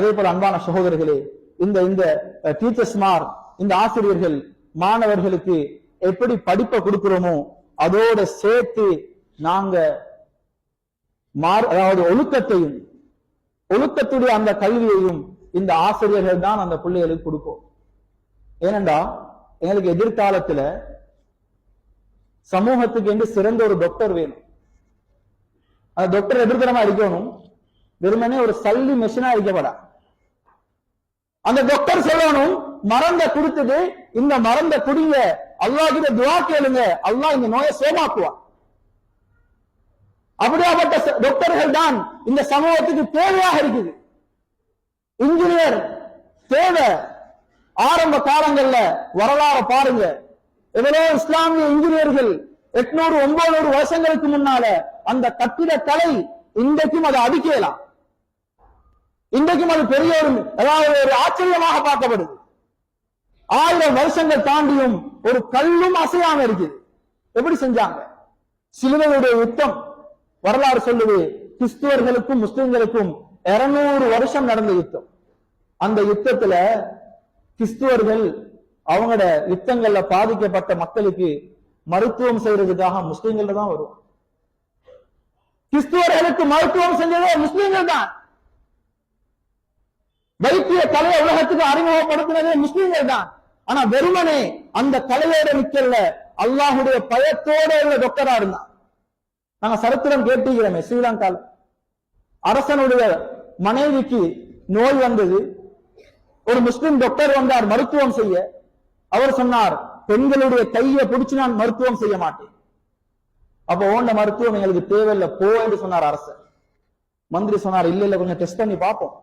அதே போல அன்பான சகோதரர்களே இந்த இந்த டீச்சர்ஸ்மார் இந்த ஆசிரியர்கள் மாணவர்களுக்கு எப்படி படிப்பை கொடுக்கிறோமோ அதோட சேர்த்து நாங்க மார் அதாவது ஒழுக்கத்தையும் ஒழுக்கத்துடைய அந்த கல்வியையும் இந்த ஆசிரியர்கள் தான் அந்த பிள்ளைகளுக்கு கொடுப்போம் ஏனென்றா எங்களுக்கு எதிர்காலத்துல சமூகத்துக்கு என்று சிறந்த ஒரு டாக்டர் வேணும். அந்த டாக்டர் எதிர்த்தரமா இருக்கணும்? வெறுமனே ஒரு சல்லி மெஷினா இருக்கப்படா அந்த டாக்டர் சொல்லணும் மறந்த கொடுத்தது இந்த மறந்த குடிங்க அல்லா கிட்ட துவா கேளுங்க அல்லாஹ் இந்த நோயை சோமாக்குவான். அப்படியாப்பட்ட டாக்டர்கள் தான் இந்த சமூகத்துக்கு தேவையாக இருக்குது. இன்ஜினியர் தேவை. ஆரம்ப காலங்கள்ல வரலாறு பாருங்க. எவ்வளவு இஸ்லாமிய இன்ஜினியர்கள் எட்நூறு ஒன்பது வருஷங்களுக்கு முன்னால அந்த கட்டிட கலை இன்றைக்கும் அதை அடிக்கலாம். இன்றைக்கும் அது பெரிய ஒரு அதாவது ஒரு ஆச்சரியமாக பார்க்கப்படுது. ஆயிரம் வருஷங்கள் தாண்டியும் ஒரு கல்லும் அசையாம இருக்குது. எப்படி செஞ்சாங்க? சிலுவையுடைய யுத்தம். வரலாறு சொல்லுது கிறிஸ்துவர்களுக்கும் முஸ்லிம்களுக்கும் 200 வருஷம் நடந்த யுத்தம். அந்த யுத்தத்துல கிறிஸ்துவர்கள் அவங்களோட யுத்தங்கள்ல பாதிக்கப்பட்ட மக்களுக்கு மருத்துவம் செய்யறதுக்காக முஸ்லிம்கள் தான் வருவாங்க. கிறிஸ்துவர்களுக்கு மருத்துவம் செஞ்சதே முஸ்லிம்கள் தான். வைத்திய கலையை உலகத்துக்கு அறிமுகப்படுத்தினதே முஸ்லீம்கள் தான் ஆனா வெறுமனே அந்த கலையோட நிக்கல அல்லாஹுடைய பயத்தோட உள்ள டாக்டரா இருந்தான். நாங்க சரித்திரம் கேட்டுக்கிறோமே ஸ்ரீலங்கால. அரசனுடைய மனைவிக்கு நோய் வந்தது. ஒரு முஸ்லிம் டாக்டர் வந்தார் மருத்துவம் செய்ய. அவர் சொன்னார் பெண்களுடைய கையை பிடிச்சு நான் மருத்துவம் செய்ய மாட்டேன். அப்ப ஓண்ட மருத்துவம் எங்களுக்கு தேவையில்லை போ என்று சொன்னார் அரசர். மந்திரி சொன்னார் இல்ல இல்ல கொஞ்சம் டெஸ்ட் பண்ணி பார்ப்போம்.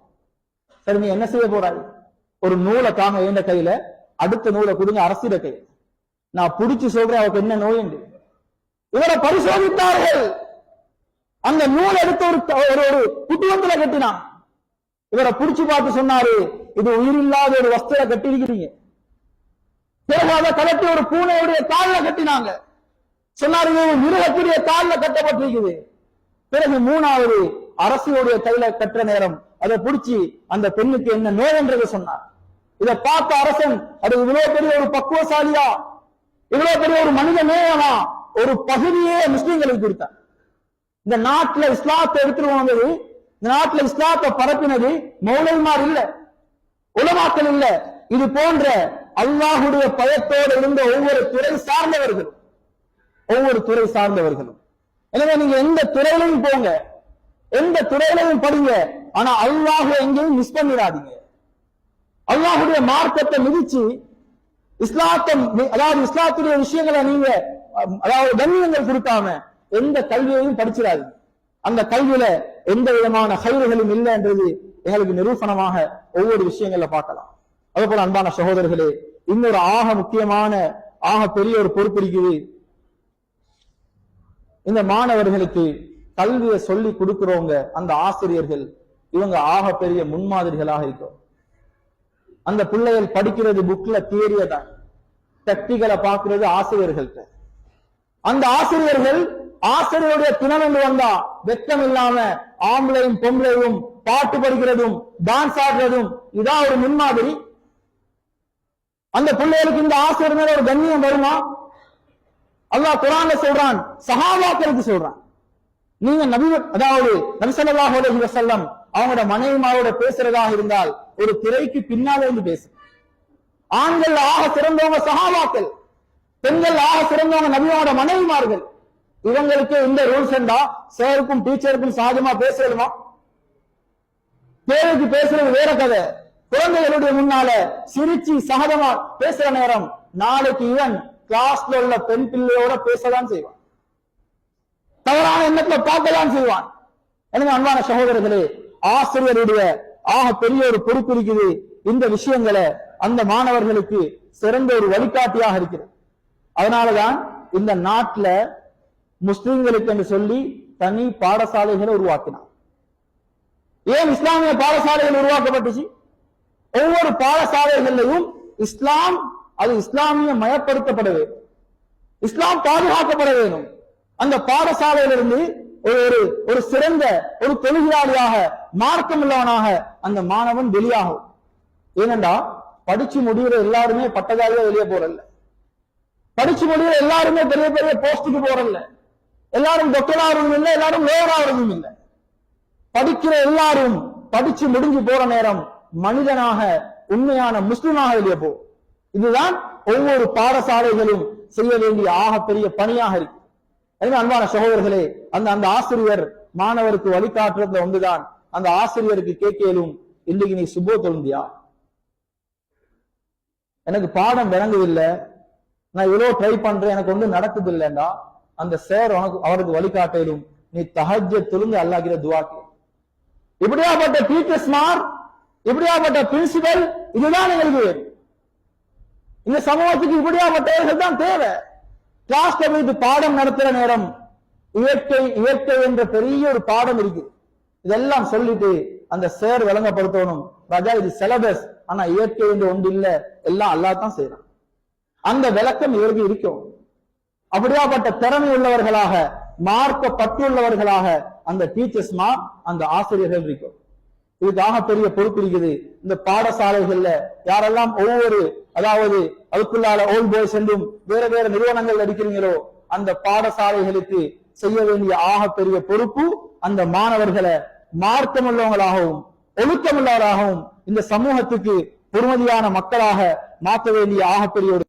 சரி நீ என்ன செய்ய போறாய் ஒரு நூலை தாங்க வேண்ட கையில அடுத்த நூலை கொடுங்க அரசிட கையில. நான் புடிச்சு சொல்றேன் அவருக்கு என்ன நோய் என்று. இவரை பரிசோதித்தார்கள். அந்த நூல் எடுத்து ஒரு ஒரு ஒரு கட்டினான். இவரை புடிச்சு பார்த்து சொன்னாரு இது உயிரில்லாத ஒரு வஸ்துல கட்டியிருக்கிறீங்க. பிறகு அதை கலட்டி ஒரு பூனையுடைய கால்ல கட்டினாங்க. சொன்னாரு இது ஒரு மிருகத்துடைய கால்ல கட்டப்பட்டிருக்குது. பிறகு மூணாவது அரசியோடைய கையில கற்ற நேரம். அதை பிடிச்சி அந்த பெண்ணுக்கு என்ன நோய் என்றதை சொன்னார். இதை பார்த்த அரசன் அது இவ்வளவு பெரிய ஒரு பக்குவசாலியா? இவ்வளவு பெரிய ஒரு மனித நேயமா ஒரு பகுதியே முஸ்லீம்களுக்கு கொடுத்தார் இந்த நாட்டுல இஸ்லாத்தை எடுத்துட்டு வந்தது இந்த நாட்டுல இஸ்லாத்தை பரப்பினது மௌலவிமார் இல்ல உலமாக்கள் இல்ல. இது போன்ற அல்லாஹுடைய பயத்தோடு இருந்த ஒவ்வொரு துறை சார்ந்தவர்களும் ஒவ்வொரு துறை சார்ந்தவர்களும். எனவே நீங்க எந்த துறையிலும் போங்க. எந்த துறையிலையும் படிங்க. ஆனா அல்லாஹ் எங்கேயும் மிஸ் பண்ணிடாதீங்க. அல்லாஹுடைய மார்க்கத்தை மிதிச்சு இஸ்லாத்தை அதாவது இஸ்லாத்துடைய விஷயங்களை நீங்க அதாவது கண்ணியங்கள் கொடுக்காம எந்த கல்வியையும் படிச்சிடாது அந்த கல்வியில எந்த விதமான கயிறுகளும் இல்லைன்றது எங்களுக்கு நிரூபணமாக ஒவ்வொரு விஷயங்கள்ல பார்க்கலாம். அதே போல அன்பான சகோதரர்களே இன்னொரு ஆக முக்கியமான ஆக பெரிய ஒரு பொறுப்பு இருக்குது. இந்த மாணவர்களுக்கு கல்வியை சொல்லி கொடுக்கிறவங்க அந்த ஆசிரியர்கள் இவங்க ஆக பெரிய முன்மாதிரிகளாக இருக்கும் அந்த பிள்ளைகள் படிக்கிறது புக்ல தியரிய தான். டெக்னிக்கலை பார்க்கிறது ஆசிரியர்கள்ட்ட. அந்த ஆசிரியர்கள் ஆசிரியருடைய தினம் என்று வந்தா வெக்கம் இல்லாம ஆம்பளையும் பொம்பளையும் பாட்டு படிக்கிறதும் டான்ஸ் ஆடுறதும் இதான் ஒரு முன்மாதிரி. அந்த பிள்ளைகளுக்கு இந்த ஆசிரியர் மேல ஒரு கண்ணியம் வருமா? அல்லாஹ் குரான்ல சொல்றான் சகாபாக்களுக்கு சொல்றான். நீங்க நபி அதாவது நபிசல்லாஹ் அலஹி வசல்லம் அவங்களோட மனைவிமாரோட பேசுறதாக இருந்தால் ஒரு திரைக்கு பின்னால இருந்து பேசு. ஆண்கள் ஆக சிறந்தவங்க சகாபாக்கள் பெண்கள் ஆக சிறந்தவங்க நபியோட மனைவிமார்கள். இவங்களுக்கு இந்த ரூல்ஸ் என்றா சாருக்கும் டீச்சருக்கும் சாதமா பேசலுமா பேருக்கு பேசுறது வேற கதை. குழந்தைகளுடைய முன்னால சிரிச்சு சகஜமா பேசுற நேரம் நாளைக்கு இவன் கிளாஸ்ல உள்ள பெண் பிள்ளையோட பேசதான் செய்வான். தவறான எண்ணத்துல பார்க்கதான் செய்வான் எனவே அன்பான சகோதரர்களே ஆசிரியருடைய ஆக பெரிய ஒரு பொறுப்பு இருக்குது. இந்த விஷயங்களை அந்த மாணவர்களுக்கு சிறந்த ஒரு வழிகாட்டியாக இருக்கிறது. அதனாலதான் இந்த நாட்டுல முஸ்லிம்களுக்கு என்று சொல்லி தனி பாடசாலைகளை உருவாக்கினார் ஏன் இஸ்லாமிய பாடசாலைகள் உருவாக்கப்பட்டுச்சு? ஒவ்வொரு பாடசாலைகளையும் இஸ்லாம் அது இஸ்லாமிய மயப்படுத்தப்பட வேண்டும். இஸ்லாம் பாதுகாக்கப்பட வேண்டும். அந்த பாடசாலையிலிருந்து ஒரு ஒரு ஒரு சிறந்த ஒரு தொழிலாளியாக மார்க்கம் உள்ளவனாக அந்த மாணவன் வெளியாகும். ஏனென்றா படிச்சு முடிகிற எல்லாருமே பட்டதாரியா வெளியே போறல்ல படிச்சு முடிகிற எல்லாருமே பெரிய பெரிய போஸ்டுக்கு போறல்ல எல்லாரும் டாக்டர் இல்லை எல்லாரும் லோயர் இல்லை. படிக்கிற எல்லாரும் படிச்சு முடிஞ்சு போற நேரம் மனிதனாக உண்மையான முஸ்லிமாக வெளியே போ இதுதான் ஒவ்வொரு பாடசாலைகளும் செய்ய வேண்டிய ஆகப்பெரிய பணியாக இருக்கு. எனவே அன்பான சகோதரர்களே அந்த அந்த ஆசிரியர் மாணவருக்கு வழிகாட்டுறதுல ஒன்றுதான் அந்த ஆசிரியருக்கு கேட்கலும் இன்றைக்கு நீ சுபோ தொழுந்தியா? எனக்கு பாடம் விளங்குதில்லை நான் இவ்வளவு ட்ரை பண்றேன். எனக்கு ஒன்றும் நடக்குது இல்லைண்டா அந்த சேர் உனக்கு அவருக்கு வழிகாட்டையிலும் நீ தகஜ தொழுந்து அல்லாஹ்கிட்ட துவாக்கு இப்படியாப்பட்ட டீச்சர்ஸ் மார் இப்படியாப்பட்ட பிரின்சிபல் இதுதான் எங்களுக்கு இந்த சமூகத்துக்கு இப்படியாப்பட்டவர்கள் தான் தேவை. கிளாஸ் வைத்து பாடம் நடத்துற நேரம் இயற்கை இயற்கை என்ற பெரிய ஒரு பாடம் இருக்கு. இதெல்லாம் சொல்லிட்டு அந்த சேர் விளங்கப்படுத்தணும். ராஜா இது சிலபஸ் ஆனா இயற்கை என்று ஒன்று இல்ல. எல்லாம் அல்லாஹ் தான் செய்யறான் அந்த விளக்கம் இவருக்கு இருக்கும். அப்படியாப்பட்ட திறமை உள்ளவர்களாக மார்க்க பற்றுள்ளவர்களாக அந்த டீச்சர்ஸ் அந்த ஆசிரியர்கள் இருக்கும். இதுக்காக பெரிய பொறுப்பு இருக்குது. இந்த பாடசாலைகள்ல யாரெல்லாம் ஒவ்வொரு அதாவது அதுக்குள்ளால ஓல்ட் பாய்ஸ் என்றும் வேற வேற நிறுவனங்கள் அடிக்கிறீங்களோ அந்த பாடசாலைகளுக்கு செய்ய வேண்டிய ஆக பெரிய பொறுப்பு அந்த மாணவர்களை மார்க்கமுள்ளவங்களாகவும் ஒழுக்கமுள்ளவராகவும் இந்த சமூகத்துக்கு பொறுமதியான மக்களாக மாற்ற வேண்டிய ஆகப்பெரிய ஒரு